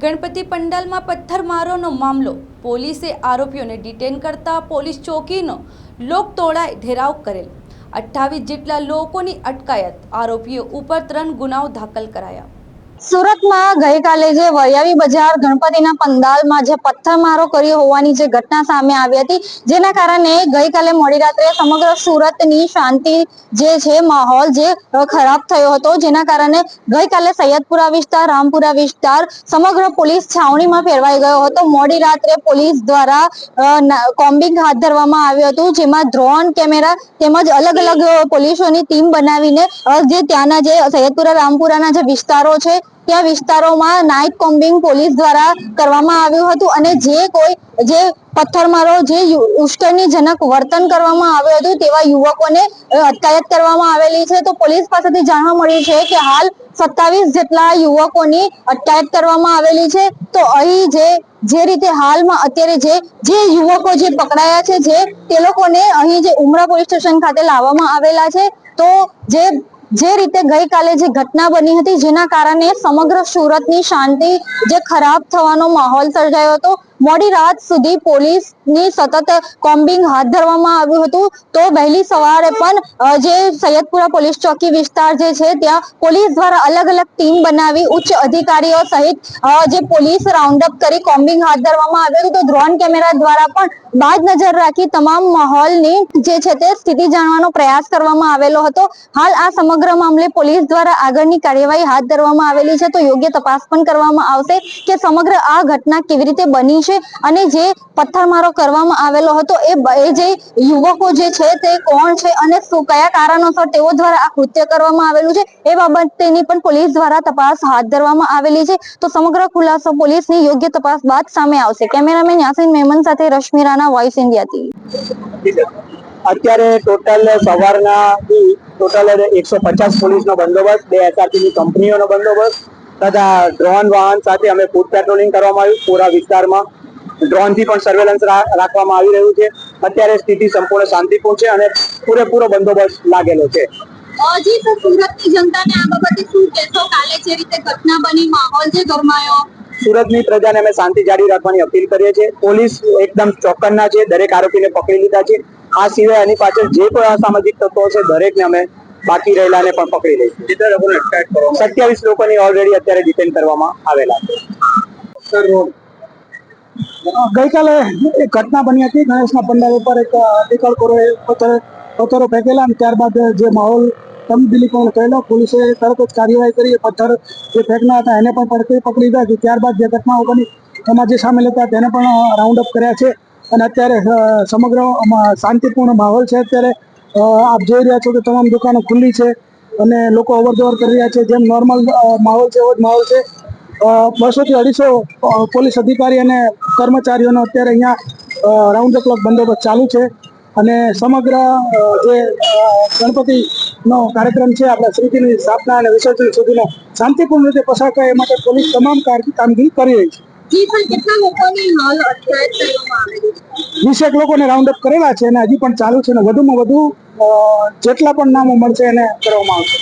ગણપતિ પંડાલમાં પથ્થરમારોનો મામલો. પોલીસે આરોપીઓને ડિટેન કરતા પોલીસ ચોકીનો લોકતોળાએ ઘેરાવ કરેલ. અઠ્ઠાવીસ જેટલા લોકોની અટકાયત. આરોપીઓ ઉપર ત્રણ ગુનાઓ દાખલ કરાયા. સુરતમાં ગઈકાલે જે વૈયાવી બજાર ગણપતિના પંડાલમાં જે પથ્થરમારો કર્યો હોવાની જે ઘટના સામે આવી હતી, જેના કારણે ગઈકાલે મોડી રાત્રે સમગ્ર સુરતની શાંતિ જે છે, માહોલ જે ખરાબ થયો હતો, જેના કારણે ગઈકાલે સૈયદપુરા વિસ્તાર, રામપુરા વિસ્તાર સમગ્ર પોલીસ છાવણીમાં ફેરવાઈ ગયો હતો. મોડી રાત્રે પોલીસ દ્વારા કોમ્બિંગ હાથ ધરવામાં આવ્યું હતું, જેમાં ડ્રોન કેમેરા તેમજ અલગ અલગ પોલીસોની ટીમ બનાવીને જે ત્યાંના જે સૈયદપુરા, રામપુરાના જે વિસ્તારો છે ત્યાં વિસ્તારોમાં નાઇટ કોમ્બિંગ પોલીસ દ્વારા કરવામાં આવ્યું હતું અને જે કોઈ, જે પથ્થરમારો, જે ઉશ્કેરણીજનક વર્તન કરવામાં આવ્યું હતું તેવા યુવકોને અટકાયત કરવામાં આવેલી છે. તો પોલીસ પાસેથી જાણવા મળ્યું છે કે હાલ સત્તાવીસ જેટલા યુવકોની અટકાયત કરવામાં આવેલી છે. તો અહીં જે જે રીતે હાલમાં અત્યારે જે જે યુવકો જે પકડાયા છે, જે તે લોકોને અહીં જે ઉમરા પોલીસ સ્ટેશન ખાતે લાવવામાં આવેલા છે. તો જે જે રીતે ગઈકાલે જે ઘટના બની હતી, જેના કારણે સમગ્ર સુરતની શાંતિ જે ખરાબ થવાનો માહોલ સર્જાયો હતો મોડી રાત સુધી પોલીસની સતત કોમ્બિંગ હાથ ધરવામાં આવ્યું હતું. તો વહેલી સવારે પણ જે સૈયદપુરા પોલીસ ચોકી વિસ્તાર જે છે, ત્યાં પોલીસ દ્વારા અલગ અલગ ટીમ બનાવી ઉચ્ચ અધિકારીઓ સહિત જે પોલીસ રાઉન્ડઅપ કરી કોમ્બિંગ હાથ ધરવામાં આવ્યું હતું. તો ડ્રોન કેમેરા દ્વારા પણ બાદ નજર રાખી તમામ માહોલની જે છે તે સ્થિતિ જાણવાનો પ્રયાસ કરવામાં આવેલો હતો. હાલ આ સમગ્ર મામલે પોલીસ દ્વારા આગળની કાર્યવાહી હાથ ધરવામાં આવેલી છે. તો યોગ્ય તપાસ પણ કરવામાં આવશે કે સમગ્ર આ ઘટના કેવી રીતે બની છે અને જે પથ્થરમારો કરવામાં આવેલો હતો, એ જે યુવકો જે છે તે કોણ છે અને શું, કયા કારણોસર તેઓ દ્વારા આ કૃત્ય કરવામાં આવેલું છે, એ બાબતની પણ પોલીસ દ્વારા તપાસ હાથ ધરવામાં આવેલી છે. તો સમગ્ર ખુલાસો પોલીસની યોગ્ય તપાસ બાદ સામે આવશે. કેમેરામેન યાસીન મેમન સાથે રશ્મિ રાણા વોઇસ ઇન્ડિયાથી અત્યારે ટોટલ સવારના ટોટલ એકસો પચાસ પોલીસનો બંદોબસ્ત, બે SRP ની કંપનીઓનો બંદોબસ્ત, તથા ડ્રોન વાહન સાથે અમે ફૂડ પેટ્રોલિંગ કરવામાં આવ્યું, પૂરા વિસ્તારમાં. ડ્રોનથી પણ સર્વેલન્સ રાખવામાં આવી રહ્યું છે. અત્યારે સ્થિતિ સંપૂર્ણ શાંતિપૂર્ણ છે અને પૂરેપૂરો બંદોબસ્ત લાગેલો છે. જી સર સુરતની જનતાને આ બાબતે શું કહેશો? કાલે જે રીતે ઘટના બની માહોલ જે ગરમાયો? સુરતની પ્રજાને અમે શાંતિ જાળવી રાખવાની અપીલ કરીએ છીએ. પોલીસ એકદમ ચોક્કસના છે દરેક આરોપીને પકડી લીધા છે. આ સિવાય આની પાછળ જે કોઈ અસામાજિક તત્વો છે દરેકને અમે બાકી રહેલાને પણ પકડી લઈશું. સત્યાવીસ લોકોની ઓલરેડી અત્યારે ડિટેન કરવામાં આવેલા છે. ગઈકાલે એક ઘટના બની હતી. ગણેશના પંડાલ ઉપર એક ટીકળકોરોએ પથ્થર, પથ્થરો ફેંકેલા અને ત્યારબાદ જે માહોલ તમદિલી પણ થયેલો, પોલીસે તરત જ કાર્યવાહી કરી. પથ્થર જે ફેંકના હતા, એને પણ પકડી પકડી લીધા. ત્યારબાદ જે ઘટનાઓ બની, એમાં જે સામેલ હતા, તેને પણ રાઉન્ડ અપ કર્યા છે. અને અત્યારે સમગ્ર શાંતિપૂર્ણ માહોલ છે. અત્યારે આપ જોઈ રહ્યા છો કે તમામ દુકાનો ખુલ્લી છે અને લોકો અવર જવર કરી રહ્યા છે. જેમ નોર્મલ માહોલ છે, એવો જ માહોલ છે. બસો થી અઢીસો પોલીસ અધિકારી અને કર્મચારીઓનો અત્યારે અહીંયા રાઉન્ડ ધ ક્લોક બંદોબસ્ત ચાલુ છે. અને સમગ્ર જે ગણપતિનો કાર્યક્રમ છે આપણા શ્રીજીની સ્થાપના અને વિસર્જન સુધીનો શાંતિપૂર્ણ રીતે પસાર થાય એ માટે પોલીસ તમામ કામગીરી કરી રહી છે. વીસેક લોકોને રાઉન્ડ અપ કરેલા છે અને હજી પણ ચાલુ છે અને વધુમાં વધુ જેટલા પણ નામો મળશે એને કરવામાં આવશે.